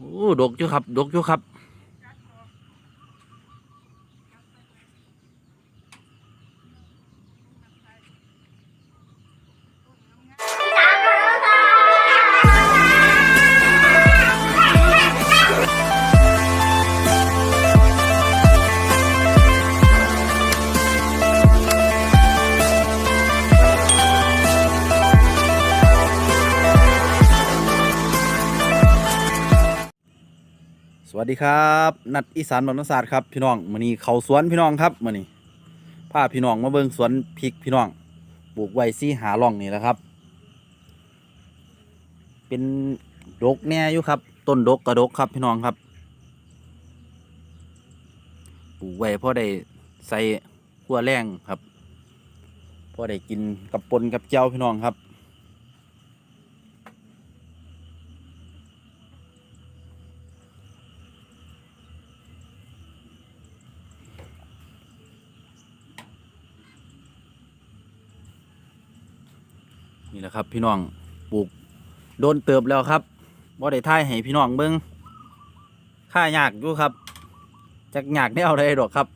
โอ้ดกอยู่ครับ ดกอยู่ครับ ดีครับนัดอีสานบรรณศาสตร์ครับพี่น้องมื้อนี้เขาสวนพี่น้องครับมื้อนี้พาพี่น้องมาเบิ่งสวนพริกพี่น้องปลูกไว้ซี่หาร่องนี่แหละครับ เป็นดกแน่อยู่ครับ ต้นดกกระดกครับพี่น้องครับปลูกไว้พอได้ใส่ขัวแรงครับพอได้กินกับปนกับเจ้าพี่น้องครับ นี่แหละครับ พี่น้องปลูกโดนเติบแล้วครับบ่ได้ท่ายให้พี่น้องเบิ่งค่ายากอยู่ครับจักยากแนวใดดอกครับ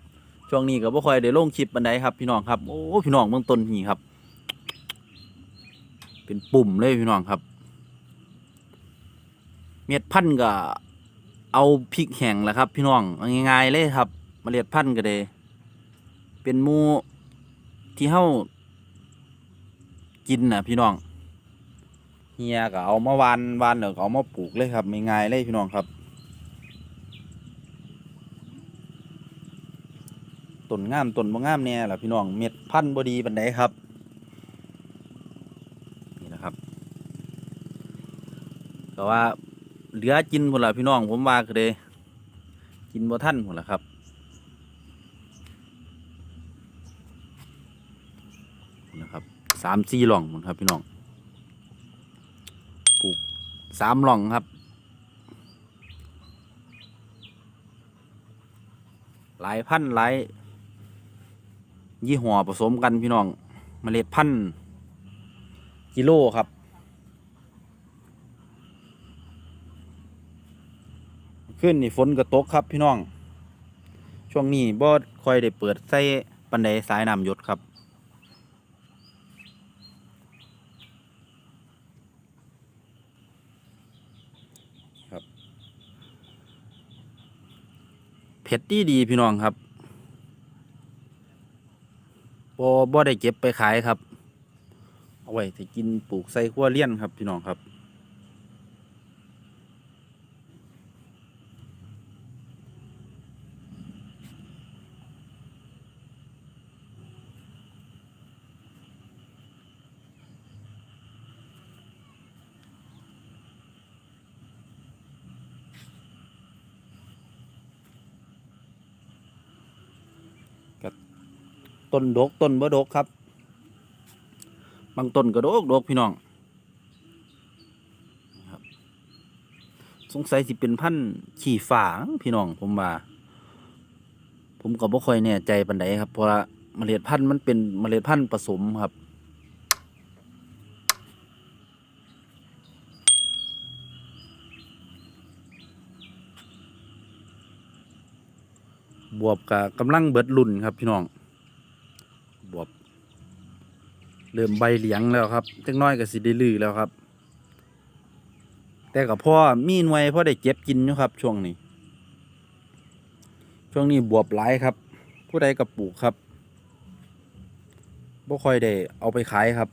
ช่วงนี้ก็บ่ค่อยได้ลงคลิปปานใดครับ พี่น้องครับโอ้พี่น้องเบิ่งต้นนี่ครับ เป็นปุ่มเลยพี่น้องครับ เม็ดพันธุ์ก็เอาพริกแห้งแหละครับ พี่น้องง่ายๆเลยครับเมล็ดพันธุ์ก็ได้เป็นมูที่เฮา กินนะพี่น้องเฮียก็เอามาวานวานเดี๋ยวเอามาปลูกเลยครับไม่ง่ายเลยพี่น้องครับต้นงามต้นบ่งามเนี่ยล่ะพี่น้องเม็ดพันธุ์บดีปานใดครับนี่นะครับก็ว่าเหลือกินหมดละพี่น้องผมว่าก็เลยกินบ่ทันหมดละครับ นะครับ สามสี่หล่องหมดครับพี่น้องปลูกสามหล่องครับ หลายพันธุ์หลายยี่ห้อผสมกันพี่น้องเมล็ดพันธุ์กิโลครับขึ้นนี่ฝนก็ตกครับพี่น้อง ช่วงนี้บ่ค่อยได้เปิดใส่ปันไดสายน้ำหยดครับ เผ็ดดีดีพี่น้องครับบอบ่ได้เก็บไปขายครับ เอาไว้จะกินปลูกใส่ขั้วเลี้ยนครับพี่น้องครับ ต้นดกต้นบ่ดกครับ บางต้นก็ดกดกพี่น้องครับ สงสัยสิเป็นพันธุ์ขี่ฝางพี่น้องผมว่าผมก็บ่ค่อยแน่ใจปานใดครับเพราะเมล็ดพันธุ์มันเป็นเมล็ดพันธุ์ผสมครับบวบกับกำลังเบิดรุ่นครับพี่น้อง บวบ เริ่มใบเหลียงแล้วครับจักน้อยก็สิได้ลือแล้วครับ แต่กับพ่อมีหน่วยพ่อได้เก็บกินอยู่ครับ ช่วงนี้ ช่วงนี้บวบหลายครับ ผู้ใดกับปลูกครับบ่ค่อยได้เอาไปขายครับ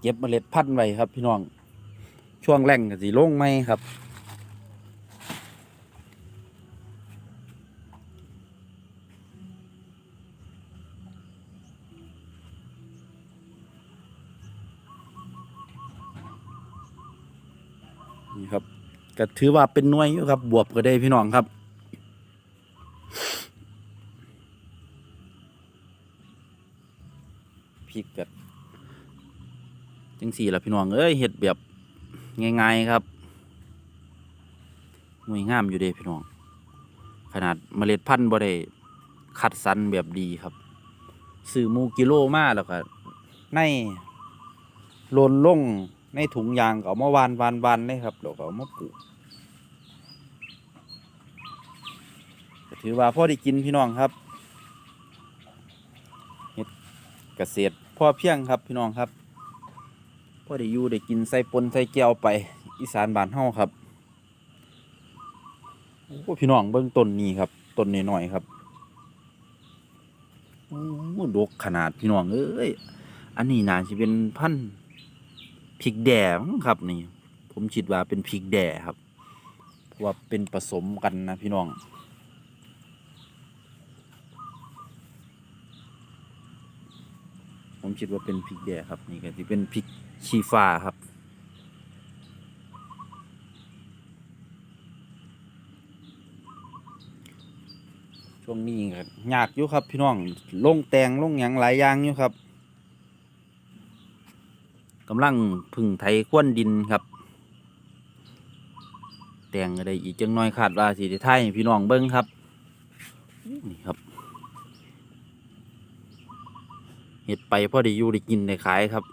เก็บเมล็ดพันธุ์ไว้ครับ พี่น้อง ช่วงแรงก็สิลงไหมครับ นี่ครับ ก็ถือว่าเป็นน่วยอยู่ครับ บวบก็ได้พี่น้องครับ พริกกัดจังสี่ละพี่น้องเอ้ยเห็ดแบบง่ายๆครับหน่วยงามอยู่เด้พี่น้อง ขนาดเมล็ดพันธุ์บ่ได้คัดสรรแบบดีครับ ซื้อมูกิโลมาแล้วก็ในโลนลง ในถุงยางก็เอามาวานวานวานเลยครับแล้วก็เอามาปลูกถือว่าพ่อได้กินพี่น้องครับเฮ็ดเกษตรพ่อเพียงครับพี่น้องครับพ่อได้อยู่ได้กินใส่ปนใส่แก้วไป อีสานบ้านเฮาครับโอ้พี่น้องเบิ่งต้นนี้ครับต้นน้อยๆครับโอ้ดกขนาดพี่น้องเอ้ยอันนี้น่าจะเป็นพันธุ์ พริกแด่มั้งครับนี่ ผมคิดว่าเป็นพริกแด่ครับเพราะว่าเป็นผสมกันนะพี่น้องผมคิดว่าเป็นพริกแด่ครับนี่ก็ที่เป็นพริกชีฟ้าครับ ช่วงนี้ก็ยากอยู่ครับ พี่น้องลงแตงลงหยังหลายอย่างอยู่ครับ กำลังพึ่งไถควนดินครับ แต่งอะไรอีกจังน้อยขาดว่าสีไทยพี่น้องเบิ้งครับนี่ครับเห็ดไปพอได้อยู่ได้กินได้ขายครับ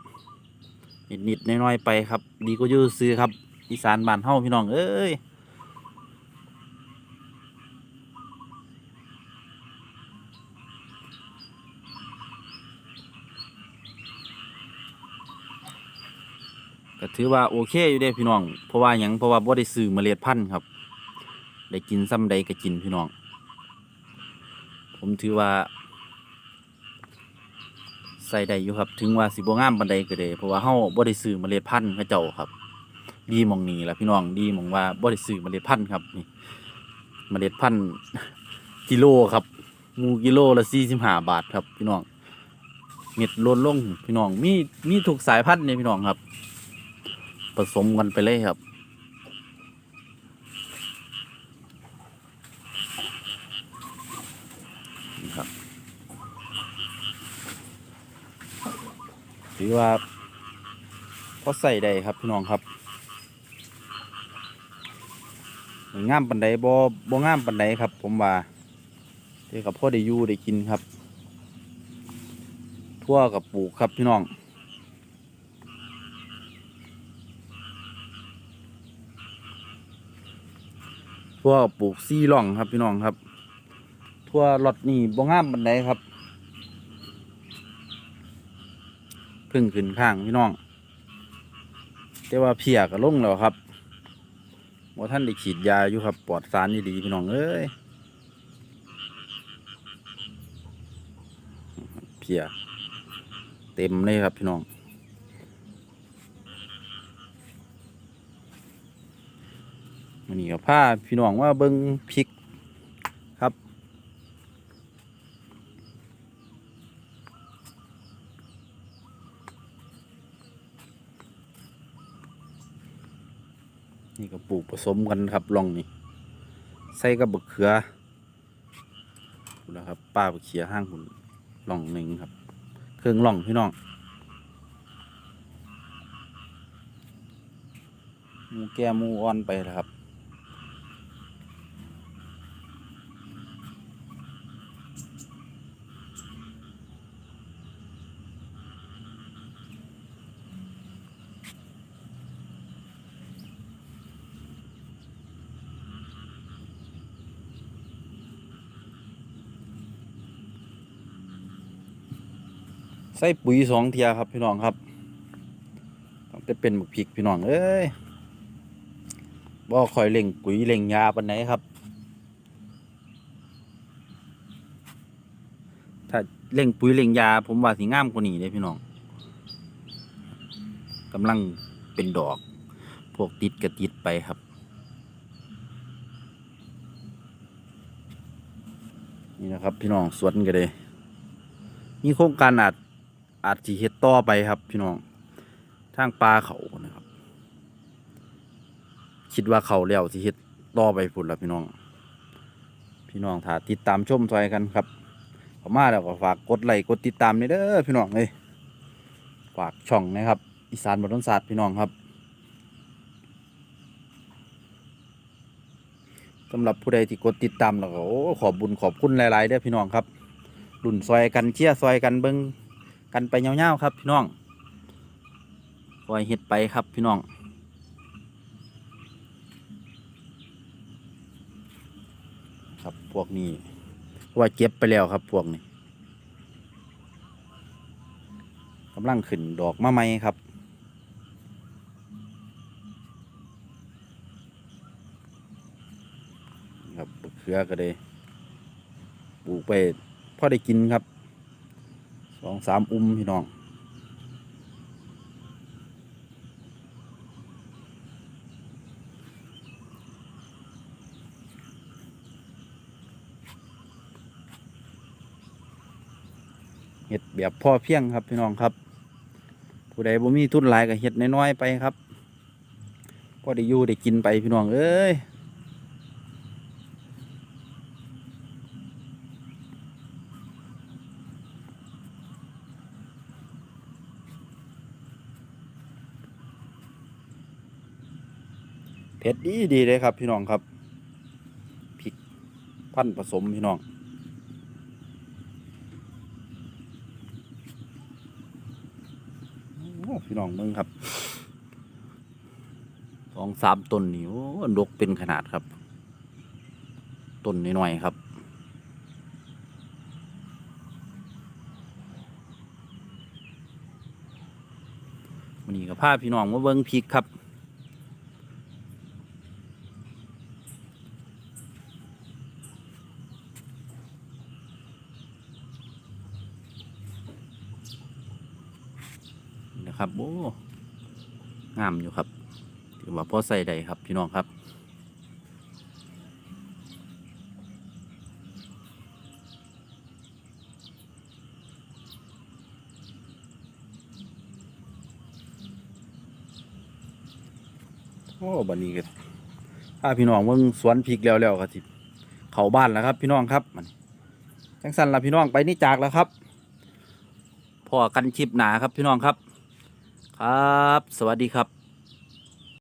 นิดนิดๆน้อยๆไปครับ ดีก็ยื้อซื้อครับอีสานบ้านเฮาพี่น้องเอ้ย ถือว่าโอเคอยู่เด้พี่น้อง เพราะว่าหยังเพราะว่าบ่ได้ซื้อเมล็ดพันธุ์ครับ ได้กินซ้ำใดก็กินพี่น้อง ผมถือว่า ใส่ได้อยู่ครับ ถึงว่าสิบ่งามปานใดก็ได้เพราะว่าเฮาบ่ได้ซื้อเมล็ดพันธุ์เขาเจ้าครับ ดีหมองนี้ล่ะพี่น้องดีหมองว่าบ่ได้ซื้อเมล็ดพันธุ์ครับนี่เมล็ดพันธุ์กิโลครับหมูกิโลละ45บาทครับพี่น้องเม็ดล้นลงพี่น้องมีมีทุกสายพันธุ์เนี่ยพี่น้องครับ ผสมกันไปเลยครับครับ ถือว่าพอใส่ได้ครับพี่น้องครับงามปันไดบ่บ่งามปันไดครับ ผมว่าเดี๋ยวกับพ่อได้อยู่ได้กินครับ ทั่วกับปลูกครับพี่น้อง ทั่วปลูกซี่ร่องครับพี่น้องครับ ทั่วรถนี่บ่งามบันไดครับพึ่งขึ้นข้างพี่น้อง แต่ว่าเพียก็ลงแล้วครับว่าท่านได้ฉีดยาอยู่ครับปลอดสารนี่ดีพี่น้องเอ้ยเพียเต็มเลยครับพี่น้อง มันนี่กับผ้าพี่น้องว่าเบิ้งพริกครับ นี่ก็ปลูกผสมกันครับลองนี่ใส่กับบักเขือพูดแล้วครับป้าบักเขียห้างหุ่นล่องหนึ่งครับ เครื่องล่องพี่น้องมูแก่หมูอ่อนไปแล้วครับ ใส่ปุ๋ยสองเทียครับ พี่น้องครับต้องจะเป็นหมึกพริกพี่น้องเอ้ยบ่คอยเล่งปุ๋ยเล่งยาปันไหนครับ ถ้าเล่งปุ๋ยเล่งยา ผมว่าสิงามกว่านี้เลยพี่น้องกำลังเป็นดอก พวกติดกระติดไปครับนี่นะครับ พี่น้องสวนกันเลยมีโครงการอาจ อาจสิเฮ็ดต่อไปครับพี่น้องทางปลาเขานะครับ คิดว่าเขาแล้วสิเฮ็ดต่อไปพุ่นละพี่น้อง พี่น้องถ้าติดตามชมซอยกันครับเข้ามาแล้วก็ฝากกดไลค์กดติดตามด้วยเด้อพี่น้องเลยฝากช่องนะครับ อีสานบรรศาสตร์พี่น้องครับสำหรับผู้ใดที่กดติดตามแล้วก็ขอบบุญขอบคุณหลายๆเด้อพี่น้องครับรุ่นซอยกันเชียร์ซอยกันเบิง กันไปเงาวๆครับพี่น้องปล่อยเฮ็ดไปครับพี่น้องครับพวกนี้ว่าเก็บไปแล้วครับพวกนี้กำลังขึ้นดอกมะไม้ครับครับบักเขือก็ได้ปลูกไปพอได้กินครับ สองสามอุ้มพี่น้องเฮ็ดแบบพ่อเพียงครับพี่น้องครับ ผู้ใดบ่มีทุนหลายก็เฮ็ดน้อยๆไปครับพอได้อยู่ได้กินไปพี่น้องเอ้ย เผ็ดดีดีเลยครับ พี่น้องครับพริกพันผสมพี่น้องพี่น้องมืองครับสองสามต้นนี่โอ้ดกเป็นขนาดครับต้นน้อยๆครับวันนี้ก็พาพี่น้องมาเบิ้งพริกครับ ครับโอ้งามอยู่ครับ ถือว่าพอใส่ได้ครับพี่น้องครับโอ้บันนี้ก็ถ้าพี่น้องเบิ่งสวนพริกแล้วแล้วก็สิเข้าบ้านแล้วครับ พี่น้องครับมันจังสันละพี่น้องไปนี่จากแล้วครับพอกันคลิปหนาครับพี่น้องครับ ครับ สวัสดีครับ